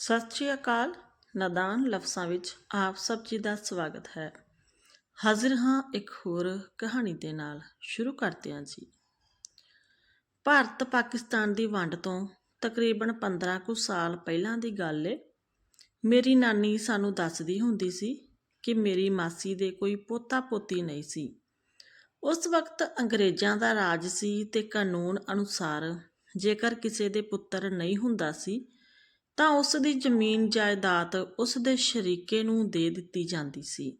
ਸਤਿ ਸ਼੍ਰੀ ਅਕਾਲ। ਨਦਾਨ ਲਫ਼ਜ਼ਾਂ ਵਿੱਚ ਆਪ ਸਭ ਜੀ ਦਾ ਸਵਾਗਤ ਹੈ। ਹਾਜ਼ਰ ਹਾਂ ਇੱਕ ਹੋਰ ਕਹਾਣੀ ਦੇ ਨਾਲ। ਸ਼ੁਰੂ ਕਰਦੇ ਹਾਂ ਜੀ। ਭਾਰਤ ਪਾਕਿਸਤਾਨ ਦੀ ਵੰਡ ਤੋਂ ਤਕਰੀਬਨ 15 ਕੁ ਸਾਲ ਪਹਿਲਾਂ ਦੀ ਗੱਲ ਏ। ਮੇਰੀ ਨਾਨੀ ਸਾਨੂੰ ਦੱਸਦੀ ਹੁੰਦੀ ਸੀ ਕਿ ਮੇਰੀ ਮਾਸੀ ਦੇ ਕੋਈ ਪੋਤਾ ਪੋਤੀ ਨਹੀਂ ਸੀ। ਉਸ ਵਕਤ ਅੰਗਰੇਜ਼ਾਂ ਦਾ ਰਾਜ ਸੀ ਤੇ ਕਾਨੂੰਨ ਅਨੁਸਾਰ ਜੇਕਰ ਕਿਸੇ ਦੇ ਪੁੱਤਰ ਨਹੀਂ ਹੁੰਦਾ ਸੀ ਤਾਂ ਉਸ ਦੀ ਜ਼ਮੀਨ ਜਾਇਦਾਦ ਉਸ ਦੇ ਸ਼ਰੀਕੇ ਨੂੰ ਦੇ ਦਿੱਤੀ ਜਾਂਦੀ ਸੀ।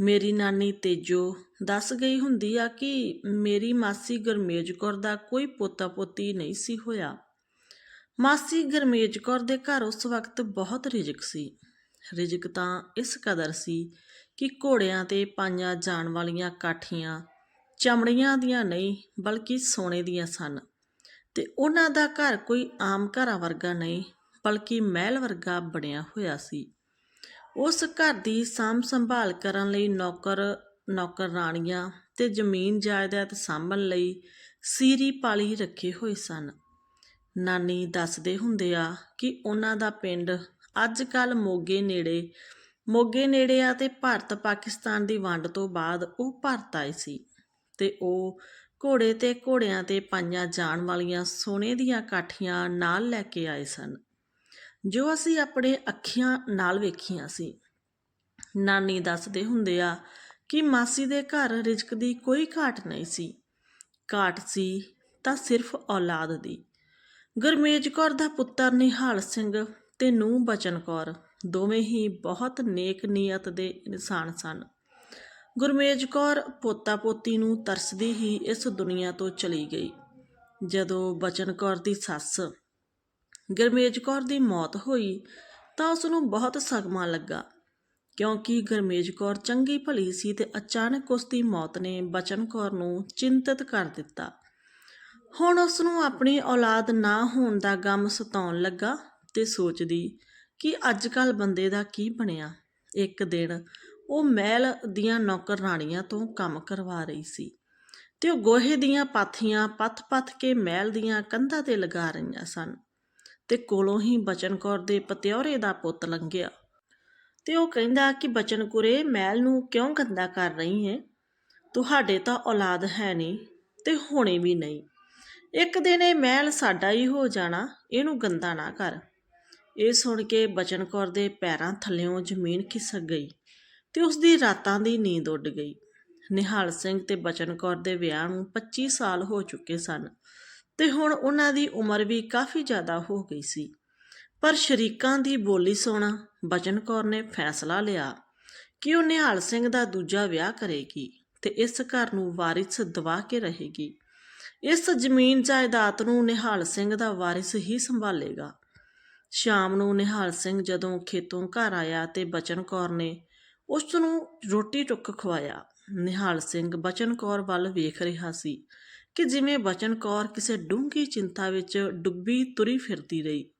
ਮੇਰੀ ਨਾਨੀ ਤੇਜੋ ਦੱਸ ਗਈ ਹੁੰਦੀ ਆ ਕਿ ਮੇਰੀ ਮਾਸੀ ਗਰਮੇਜ ਕੌਰ ਦਾ ਕੋਈ ਪੋਤਾ ਪੋਤੀ ਨਹੀਂ ਸੀ ਹੋਇਆ। ਮਾਸੀ ਗਰਮੇਜ ਕੌਰ ਦੇ ਘਰ ਉਸ ਵਕਤ ਬਹੁਤ ਰਿਜਕ ਸੀ। ਰਿਜਕ ਤਾਂ ਇਸ ਕਦਰ ਸੀ ਕਿ ਘੋੜਿਆਂ ਤੇ ਪਾਈਆਂ ਜਾਣ ਵਾਲੀਆਂ ਕਾਠੀਆਂ ਚਮੜੀਆਂ ਦੀਆਂ ਨਹੀਂ, ਬਲਕਿ ਸੋਨੇ ਦੀਆਂ ਸਨ ਤੇ ਉਹਨਾਂ ਦਾ ਘਰ ਕੋਈ ਆਮ ਘਰਾਂ ਵਰਗਾ ਨਹੀਂ ਬਲਕਿ ਮਹਿਲ ਵਰਗਾ ਬਣਿਆ ਹੋਇਆ ਸੀ। ਉਸ ਘਰ ਦੀ ਸਾਂਭ ਸੰਭਾਲ ਕਰਨ ਲਈ ਨੌਕਰ ਨੌਕਰ ਰਾਣੀਆਂ ਤੇ ਜ਼ਮੀਨ ਜਾਇਦਾਦ ਸਾਂਭਣ ਲਈ ਸੀਰੀ ਪਾਲੀ ਰੱਖੇ ਹੋਏ ਸਨ। ਨਾਨੀ ਦੱਸਦੇ ਹੁੰਦੇ ਆ ਕਿ ਉਹਨਾਂ ਦਾ ਪਿੰਡ ਅੱਜ ਕੱਲ ਮੋਗੇ ਨੇੜੇ ਮੋਗੇ ਨੇੜੇ ਆ ਤੇ ਭਾਰਤ ਪਾਕਿਸਤਾਨ ਦੀ ਵੰਡ ਤੋਂ ਬਾਅਦ ਉਹ ਭਾਰਤ ਆਏ ਸੀ ਤੇ ਉਹ ਘੋੜੇ ਤੇ ਘੋੜਿਆਂ ਤੇ ਪਾਈਆਂ ਜਾਣ ਵਾਲੀਆਂ ਸੋਨੇ ਦੀਆਂ ਕਾਠੀਆਂ ਨਾਲ ਲੈ ਕੇ ਆਏ ਸਨ। ਜੋ ਅਸੀਂ ਆਪਣੇ ਅੱਖੀਆਂ ਨਾਲ ਵੇਖੀਆਂ ਸੀ। ਨਾਨੀ ਦੱਸਦੇ ਹੁੰਦੇ ਆ ਕਿ ਮਾਸੀ ਦੇ ਘਰ ਰਿਜ਼ਕ ਦੀ ਕੋਈ ਘਾਟ ਨਹੀਂ ਸੀ। ਘਾਟ ਸੀ ਤਾਂ ਸਿਰਫ ਔਲਾਦ ਦੀ। ਗੁਰਮੇਜ ਕੌਰ ਦਾ ਪੁੱਤਰ ਨਿਹਾਲ ਸਿੰਘ ਤੇ ਨੂੰ ਬਚਨ ਕੌਰ ਦੋਵੇਂ ਹੀ ਬਹੁਤ ਨੇਕ ਨੀਅਤ ਦੇ ਇਨਸਾਨ ਸਨ। ਗੁਰਮੇਜ ਕੌਰ ਪੋਤਾ ਪੋਤੀ ਨੂੰ ਤਰਸਦੀ ਹੀ ਇਸ ਦੁਨੀਆ ਤੋਂ ਚਲੀ ਗਈ। ਜਦੋਂ ਬਚਨ ਕੌਰ ਦੀ ਸੱਸ ਗਰਮੇਜ ਕੌਰ ਦੀ ਮੌਤ ਹੋਈ ਤਾਂ ਉਸ ਨੂੰ ਬਹੁਤ ਸਦਮਾ ਲੱਗਾ, ਕਿਉਂਕਿ ਗਰਮੇਜ ਕੌਰ ਚੰਗੀ ਭਲੀ ਸੀ ਤੇ ਅਚਾਨਕ ਉਸ ਦੀ ਮੌਤ ਨੇ ਬਚਨ ਕੌਰ ਨੂੰ ਚਿੰਤਤ ਕਰ ਦਿੱਤਾ। ਹੁਣ ਉਸ ਨੂੰ ਆਪਣੀ ਔਲਾਦ ਨਾ ਹੋਣ ਦਾ ਗਮ ਸਤਾਉਣ ਲੱਗਾ ਤੇ ਸੋਚਦੀ ਕਿ ਅੱਜ ਕੱਲ ਬੰਦੇ ਦਾ ਕੀ ਬਣਿਆ। ਇੱਕ ਦਿਨ ਉਹ ਮਹਿਲ ਦੀਆਂ ਨੌਕਰਾਣੀਆਂ ਤੋਂ ਕੰਮ ਕਰਵਾ ਰਹੀ ਸੀ ਤੇ ਉਹ ਗੋਹੇ ਦੀਆਂ ਪਾਥੀਆਂ ਪੱਥ-ਪੱਥ ਕੇ ਮਹਿਲ ਦੀਆਂ ਕੰਧਾਂ ਤੇ ਲਗਾ ਰਹੀਆਂ ਸਨ। ਤੇ ਕੋਲੋਂ ਹੀ ਬਚਨ ਕੌਰ ਦੇ ਪਤਿਉਰੇ ਦਾ ਪੁੱਤ ਲੰਘਿਆ। ਤੇ ਉਹ ਕਹਿੰਦਾ ਕਿ ਬਚਨ ਕੁਰੇ ਮਹਿਲ ਨੂੰ ਕਿਉਂ ਗੰਦਾ ਕਰ ਰਹੀ ਹੈ ਤੁਹਾਡੇ ਤਾਂ ਔਲਾਦ ਹੈ ਨਹੀਂ ਤੇ ਹੋਣੇ ਵੀ ਨਹੀਂ। ਇੱਕ ਦਿਨ ਇਹ ਮਹਿਲ ਸਾਡਾ ਹੀ ਹੋ ਜਾਣਾ, ਇਹਨੂੰ ਗੰਦਾ ਨਾ ਕਰ। ਇਹ ਸੁਣ ਕੇ ਬਚਨ ਕੌਰ ਦੇ ਪੈਰਾਂ ਥੱਲਿਓਂ ਜ਼ਮੀਨ ਖਿਸਕ ਗਈ ਤੇ ਉਸ ਦੀ ਰਾਤਾਂ ਦੀ ਨੀਂਦ ਉੱਡ ਗਈ। ਨਿਹਾਲ ਸਿੰਘ ਤੇ ਬਚਨ ਕੌਰ ਦੇ ਵਿਆਹ ਨੂੰ 25 ਸਾਲ ਹੋ ਚੁੱਕੇ ਸਨ। ਤੇ ਹੁਣ ਉਹਨਾਂ ਦੀ ਉਮਰ ਵੀ ਕਾਫੀ ਜ਼ਿਆਦਾ ਹੋ ਗਈ ਸੀ। ਪਰ ਸ਼ਰੀਕਾਂ ਦੀ ਬੋਲੀ ਸੁਣ ਬਚਨ ਕੌਰ ਨੇ ਫੈਸਲਾ ਲਿਆ ਕਿ ਉਹ ਨਿਹਾਲ ਸਿੰਘ ਦਾ ਦੂਜਾ ਵਿਆਹ ਕਰੇਗੀ ਤੇ ਇਸ ਘਰ ਨੂੰ ਵਾਰਿਸ ਦਵਾ ਕੇ ਰਹੇਗੀ। ਇਸ ਜ਼ਮੀਨ ਜਾਇਦਾਦ ਨੂੰ ਨਿਹਾਲ ਸਿੰਘ ਦਾ ਵਾਰਿਸ ਹੀ ਸੰਭਾਲੇਗਾ। ਸ਼ਾਮ ਨੂੰ ਨਿਹਾਲ ਸਿੰਘ ਜਦੋਂ ਖੇਤੋਂ ਘਰ ਆਇਆ ਤੇ ਬਚਨ ਕੌਰ ਨੇ ਉਸ ਨੂੰ ਰੋਟੀ ਟੁੱਕ ਖਵਾਇਆ। ਨਿਹਾਲ ਸਿੰਘ ਬਚਨ ਕੌਰ ਵੱਲ ਵੇਖ ਰਿਹਾ ਸੀ ਕਿ ਜਿਵੇਂ ਬਚਨ ਕੌਰ ਕਿਸੇ ਡੂੰਘੀ ਚਿੰਤਾ ਵਿੱਚ ਡੁੱਬੀ ਤੁਰੀ ਫਿਰਦੀ ਰਹੀ।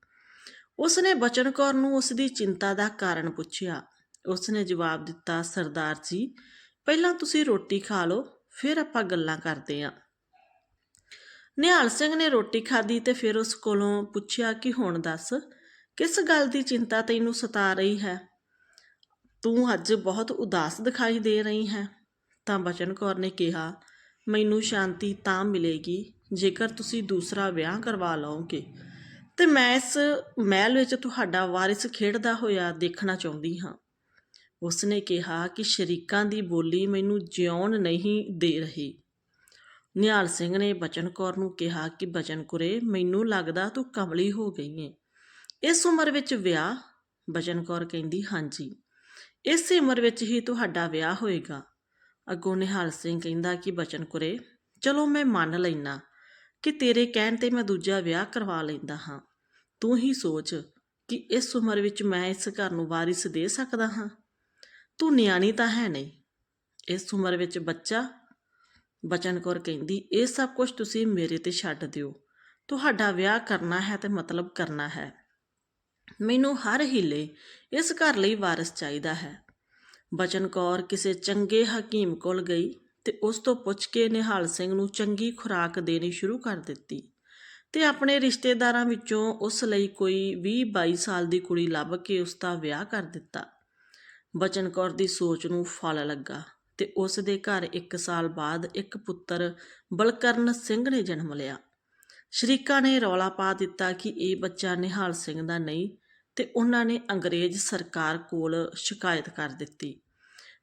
ਉਸ ਨੇ ਬਚਨ ਕੌਰ ਨੂੰ ਉਸ ਦੀ ਚਿੰਤਾ ਦਾ ਕਾਰਨ ਪੁੱਛਿਆ। ਉਸ ਨੇ ਜਵਾਬ ਦਿੱਤਾ, ਸਰਦਾਰ ਜੀ, ਪਹਿਲਾਂ ਤੁਸੀਂ ਰੋਟੀ ਖਾ ਲਓ, ਫਿਰ ਆਪਾਂ ਗੱਲਾਂ ਕਰਦੇ ਆਂ। ਨਿਹਾਲ ਸਿੰਘ ਨੇ ਰੋਟੀ ਖਾਧੀ ਤੇ ਫਿਰ ਉਸ ਕੋਲੋਂ ਪੁੱਛਿਆ ਕਿ, ਹੁਣ ਦੱਸ, ਕਿਸ ਗੱਲ ਦੀ ਚਿੰਤਾ ਤੈਨੂੰ ਸਤਾ ਰਹੀ ਹੈ? ਤੂੰ ਅੱਜ ਬਹੁਤ ਉਦਾਸ ਦਿਖਾਈ ਦੇ ਰਹੀ ਹੈ। ਤਾਂ ਬਚਨ ਕੌਰ ਨੇ ਕਿਹਾ ਮੈਨੂੰ ਸ਼ਾਂਤੀ ਤਾਂ ਮਿਲੇਗੀ ਜੇਕਰ ਤੁਸੀਂ ਦੂਸਰਾ ਵਿਆਹ ਕਰਵਾ ਲਓਗੇ। ਤੇ ਮੈਂ ਇਸ ਮਹਿਲ ਵਿੱਚ ਤੁਹਾਡਾ ਵਾਰਿਸ ਖੇਡਦਾ ਹੋਇਆ ਦੇਖਣਾ ਚਾਹੁੰਦੀ ਹਾਂ। ਉਸ ਨੇ ਕਿਹਾ ਕਿ ਸ਼ਰੀਕਾਂ ਦੀ ਬੋਲੀ ਮੈਨੂੰ ਜਿਉਣ ਨਹੀਂ ਦੇ ਰਹੀ। ਨਿਹਾਲ ਸਿੰਘ ਨੇ ਬਚਨ ਕੌਰ ਨੂੰ ਕਿਹਾ ਕਿ, ਬਚਨ ਕੁਰੇ, ਮੈਨੂੰ ਲੱਗਦਾ ਤੂੰ ਕਮਲੀ ਹੋ ਗਈ ਏ। ਇਸ ਉਮਰ ਵਿੱਚ ਵਿਆਹ? ਬਚਨ ਕੌਰ ਕਹਿੰਦੀ, ਹਾਂਜੀ। ਇਸ ਉਮਰ ਵਿੱਚ ਹੀ ਤੁਹਾਡਾ ਵਿਆਹ ਹੋਏਗਾ। ਅੱਗੋਂ ਨਿਹਾਲ ਸਿੰਘ ਕਹਿੰਦਾ ਕਿ, ਬਚਨ ਕੁਰੇ, ਚਲੋ ਮੈਂ ਮੰਨ ਲੈਣਾ ਕਿ ਤੇਰੇ ਕਹਿਣ ਤੇ ਮੈਂ ਦੂਜਾ ਵਿਆਹ ਕਰਵਾ ਲੈਂਦਾ ਹਾਂ। ਤੂੰ ਹੀ ਸੋਚ ਕਿ ਇਸ ਉਮਰ ਵਿੱਚ ਮੈਂ ਇਸ ਘਰ ਨੂੰ ਵਾਰਿਸ ਦੇ ਸਕਦਾ ਹਾਂ। ਤੂੰ ਨਿਆਣੀ ਤਾਂ ਹੈ ਨਹੀਂ। ਇਸ ਉਮਰ ਵਿੱਚ ਬੱਚਾ? ਬਚਨ ਕੌਰ ਕਹਿੰਦੀ, ਇਹ ਸਭ ਕੁਝ ਤੁਸੀਂ ਮੇਰੇ ਤੇ ਛੱਡ ਦਿਓ। ਤੁਹਾਡਾ ਵਿਆਹ ਕਰਨਾ ਹੈ ਤੇ ਮਤਲਬ ਕਰਨਾ ਹੈ। ਮੈਨੂੰ ਹਰ ਹੀਲੇ ਇਸ ਘਰ ਲਈ ਵਾਰਿਸ ਚਾਹੀਦਾ ਹੈ। ਬਚਨ ਕੌਰ ਕਿਸੇ ਚੰਗੇ ਹਕੀਮ ਕੋਲ ਗਈ ਤੇ ਉਸ ਤੋਂ ਪੁੱਛ ਕੇ ਨਿਹਾਲ ਸਿੰਘ ਨੂੰ ਚੰਗੀ ਖੁਰਾਕ ਦੇਣੀ ਸ਼ੁਰੂ ਕਰ ਦਿੱਤੀ ਤੇ ਆਪਣੇ ਰਿਸ਼ਤੇਦਾਰਾਂ ਵਿੱਚੋਂ ਉਸ ਲਈ ਕੋਈ 20-22 ਸਾਲ ਦੀ ਕੁੜੀ ਲੱਭ ਕੇ ਉਸ ਦਾ ਵਿਆਹ ਕਰ ਦਿੱਤਾ। ਬਚਨ ਕੌਰ ਦੀ ਸੋਚ ਨੂੰ ਫਲ ਲੱਗਾ ਤੇ ਉਸ ਦੇ ਘਰ 1 ਸਾਲ ਬਾਅਦ ਇੱਕ ਪੁੱਤਰ ਬਲਕਰਨ ਸਿੰਘ ਨੇ ਜਨਮ ਲਿਆ। ਸ਼ਰੀਕਾ ਨੇ ਰੌਲਾ ਪਾ ਦਿੱਤਾ ਕਿ ਇਹ ਬੱਚਾ ਨਿਹਾਲ ਸਿੰਘ ਦਾ ਨਹੀਂ ਤੇ ਉਹਨਾਂ ਨੇ ਅੰਗਰੇਜ਼ ਸਰਕਾਰ ਕੋਲ ਸ਼ਿਕਾਇਤ ਕਰ ਦਿੱਤੀ।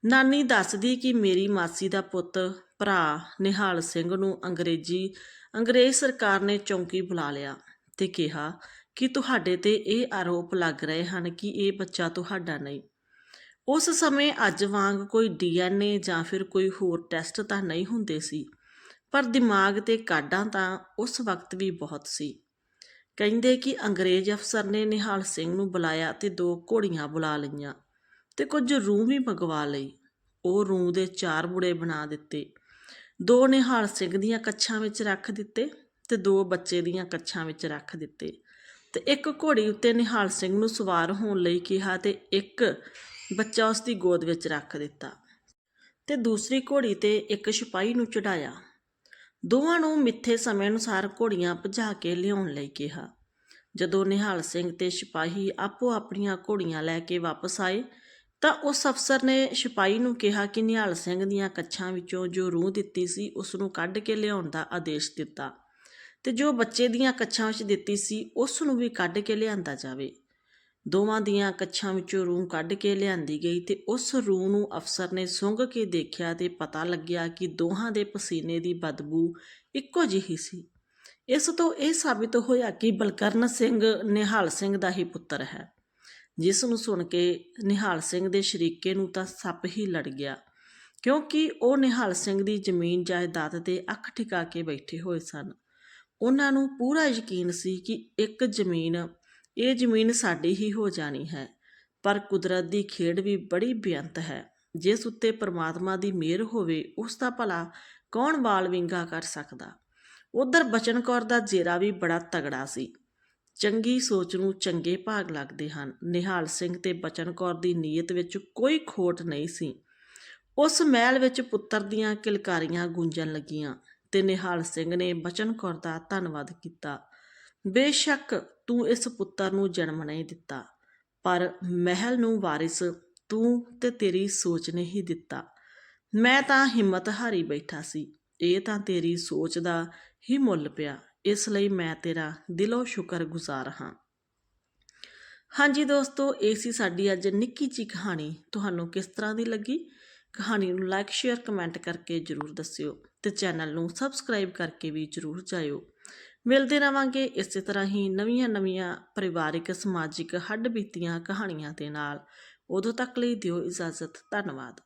ਨਾਨੀ ਦੱਸਦੀ ਕਿ ਮੇਰੀ ਮਾਸੀ ਦਾ ਪੁੱਤ ਭਰਾ ਨਿਹਾਲ ਸਿੰਘ ਨੂੰ ਅੰਗਰੇਜ਼ੀ, ਅੰਗਰੇਜ਼ ਸਰਕਾਰ ਨੇ ਚੌਂਕੀ ਬੁਲਾ ਲਿਆ ਤੇ ਕਿਹਾ ਕਿ ਤੁਹਾਡੇ ਤੇ ਇਹ ਆਰੋਪ ਲੱਗ ਰਹੇ ਹਨ ਕਿ ਇਹ ਬੱਚਾ ਤੁਹਾਡਾ ਨਹੀਂ। ਉਸ ਸਮੇਂ ਅੱਜ ਵਾਂਗ ਕੋਈ ਡੀਐਨਏ ਜਾਂ ਫਿਰ ਕੋਈ ਹੋਰ ਟੈਸਟ ਤਾਂ ਨਹੀਂ ਹੁੰਦੇ ਸੀ, ਪਰ ਦਿਮਾਗ ਤੇ ਕਾਢਾਂ ਤਾਂ ਉਸ ਵਕਤ ਵੀ ਬਹੁਤ ਸੀ। ਕਹਿੰਦੇ ਕਿ ਅੰਗਰੇਜ਼ ਅਫਸਰ ਨੇ ਨਿਹਾਲ ਸਿੰਘ ਨੂੰ ਬੁਲਾਇਆ ਤੇ ਦੋ ਘੋੜੀਆਂ ਬੁਲਾ ਲਈਆਂ ਤੇ ਕੁਝ ਰੂਹ ਵੀ ਮੰਗਵਾ ਲਈ। ਉਹ ਰੂਹ ਦੇ ਚਾਰ ਬੁੜੇ ਬਣਾ ਦਿੱਤੇ। ਦੋ ਨਿਹਾਲ ਸਿੰਘ ਦੀਆਂ ਕੱਛਾਂ ਵਿੱਚ ਰੱਖ ਦਿੱਤੇ ਤੇ ਦੋ ਬੱਚੇ ਦੀਆਂ ਕੱਛਾਂ ਵਿੱਚ ਰੱਖ ਦਿੱਤੇ। ਤੇ ਇੱਕ ਘੋੜੀ ਉੱਤੇ ਨਿਹਾਲ ਸਿੰਘ ਨੂੰ ਸਵਾਰ ਹੋਣ ਲਈ ਕਿਹਾ ਤੇ ਇੱਕ ਬੱਚਾ ਉਸ ਦੀ ਗੋਦ ਵਿੱਚ ਰੱਖ ਦਿੱਤਾ ਤੇ ਦੂਸਰੀ ਘੋੜੀ ਤੇ ਇੱਕ ਸਿਪਾਹੀ ਨੂੰ ਚੜਾਇਆ ਦੋਵਾਂ ਨੂੰ ਮਿੱਥੇ ਸਮੇਂ ਅਨੁਸਾਰ ਘੋੜੀਆਂ ਭਜਾ ਕੇ ਲਿਆਉਣ ਲਈ ਕਿਹਾ। ਜਦੋਂ ਨਿਹਾਲ ਸਿੰਘ ਤੇ ਸਿਪਾਹੀ ਆਪੋ ਆਪਣੀਆਂ ਘੋੜੀਆਂ ਲੈ ਕੇ ਵਾਪਸ ਆਏ, ਤਾਂ ਉਸ ਅਫਸਰ ਨੇ ਸਿਪਾਹੀ ਨੂੰ ਕਿਹਾ ਕਿ ਨਿਹਾਲ ਸਿੰਘ ਦੀਆਂ ਕੱਛਾਂ ਵਿੱਚੋਂ ਜੋ ਰੂਹ ਦਿੱਤੀ ਸੀ, ਉਸ ਨੂੰ ਕੱਢ ਕੇ ਲਿਆਉਣ ਦਾ ਆਦੇਸ਼ ਦਿੱਤਾ ਤੇ ਜੋ ਬੱਚੇ ਦੀਆਂ ਕੱਛਾਂ ਵਿੱਚ ਦਿੱਤੀ ਸੀ, ਉਸ ਨੂੰ ਵੀ ਕੱਢ ਕੇ ਲਿਆਂਦਾ ਜਾਵੇ। ਦੋਵਾਂ ਦੀਆਂ ਕੱਛਾਂ ਵਿੱਚੋਂ ਰੂਹ ਕੱਢ ਕੇ ਲਿਆਂਦੀ ਗਈ ਤੇ ਉਸ ਰੂਹ ਨੂੰ ਅਫਸਰ ਨੇ ਸੁੰਘ ਕੇ ਦੇਖਿਆ ਤੇ ਪਤਾ ਲੱਗਿਆ ਕਿ ਦੋਹਾਂ ਦੇ ਪਸੀਨੇ ਦੀ ਬਦਬੂ ਇੱਕੋ ਜਿਹੀ ਸੀ। ਇਸ ਤੋਂ ਇਹ ਸਾਬਿਤ ਹੋਇਆ ਕਿ ਬਲਕਰਨ ਸਿੰਘ ਨਿਹਾਲ ਸਿੰਘ ਦਾ ਹੀ ਪੁੱਤਰ ਹੈ। ਜਿਸ ਨੂੰ ਸੁਣ ਕੇ ਨਿਹਾਲ ਸਿੰਘ ਦੇ ਸ਼ਰੀਕੇ ਨੂੰ ਤਾਂ ਸੱਪ ਹੀ ਲੜ ਗਿਆ, ਕਿਉਂਕਿ ਉਹ ਨਿਹਾਲ ਸਿੰਘ ਦੀ ਜ਼ਮੀਨ ਜਾਇਦਾਦ ਤੇ ਅੱਖ ਟਿਕਾ ਕੇ ਬੈਠੇ ਹੋਏ ਸਨ। ਉਹਨਾਂ ਨੂੰ ਪੂਰਾ ਯਕੀਨ ਸੀ ਕਿ ਇੱਕ ਜ਼ਮੀਨ ਇਹ ਜ਼ਮੀਨ ਸਾਡੀ ਹੀ ਹੋ ਜਾਣੀ ਹੈ। ਪਰ ਕੁਦਰਤ ਦੀ ਖੇਡ ਵੀ ਬੜੀ ਬੇਅੰਤ ਹੈ। ਜਿਸ ਉੱਤੇ ਪਰਮਾਤਮਾ ਦੀ ਮਿਹਰ ਹੋਵੇ, ਉਸ ਦਾ ਭਲਾ ਕੌਣ ਵਾਲ ਵਿੰਗਾ ਕਰ ਸਕਦਾ? ਉਧਰ ਬਚਨ ਕੌਰ ਦਾ ਜੇਰਾ ਵੀ ਬੜਾ ਤਗੜਾ ਸੀ। ਚੰਗੀ ਸੋਚ ਨੂੰ ਚੰਗੇ ਭਾਗ ਲੱਗਦੇ ਹਨ। ਨਿਹਾਲ ਸਿੰਘ ਤੇ ਬਚਨ ਕੌਰ ਦੀ ਨੀਅਤ ਵਿੱਚ ਕੋਈ ਖੋਟ ਨਹੀਂ ਸੀ। ਉਸ ਮਹਿਲ ਵਿੱਚ ਪੁੱਤਰ ਦੀਆਂ ਕਿਲਕਾਰੀਆਂ ਗੂੰਜਣ ਲੱਗੀਆਂ ਤੇ ਨਿਹਾਲ ਸਿੰਘ ਨੇ ਬਚਨ ਕੌਰ ਦਾ ਧੰਨਵਾਦ ਕੀਤਾ। ਬੇਸ਼ੱਕ ਤੂੰ ਇਸ ਪੁੱਤਰ ਨੂੰ ਜਨਮ ਨਹੀਂ ਦਿੱਤਾ, ਪਰ ਮਹਿਲ ਨੂੰ ਵਾਰਿਸ ਤੂੰ ਤੇ ਤੇਰੀ ਸੋਚ ਨੇ ਹੀ ਦਿੱਤਾ। ਮੈਂ ਤਾਂ ਹਿੰਮਤ ਹਾਰੀ ਬੈਠਾ ਸੀ, ਇਹ ਤਾਂ ਤੇਰੀ ਸੋਚ ਦਾ ਹੀ ਮੁੱਲ ਪਿਆ, ਇਸ ਲਈ ਮੈਂ ਤੇਰਾ ਦਿਲੋਂ ਸ਼ੁਕਰਗੁਜ਼ਾਰ ਹਾਂ। ਹਾਂਜੀ ਦੋਸਤੋ, ਇਹ ਸੀ ਸਾਡੀ ਅੱਜ ਨਿੱਕੀ ਜੀ ਕਹਾਣੀ। ਤੁਹਾਨੂੰ ਕਿਸ ਤਰ੍ਹਾਂ ਦੀ ਲੱਗੀ? ਕਹਾਣੀ ਨੂੰ ਲਾਈਕ ਸ਼ੇਅਰ ਕਮੈਂਟ ਕਰਕੇ ਜਰੂਰ ਦੱਸਿਓ ਤੇ ਚੈਨਲ ਨੂੰ ਸਬਸਕ੍ਰਾਈਬ ਕਰਕੇ ਵੀ ਜਰੂਰ ਜਾਇਓ। ਮਿਲਦੇ ਰਵਾਂਗੇ ਇਸੇ ਤਰ੍ਹਾਂ ਹੀ ਨਵੀਆਂ-ਨਵੀਆਂ ਪਰਿਵਾਰਿਕ ਸਮਾਜਿਕ ਹੱਡ ਬੀਤੀਆਂ ਕਹਾਣੀਆਂ ਦੇ ਨਾਲ। ਉਦੋਂ ਤੱਕ ਲਈ ਦਿਓ ਇਜਾਜ਼ਤ। ਧੰਨਵਾਦ।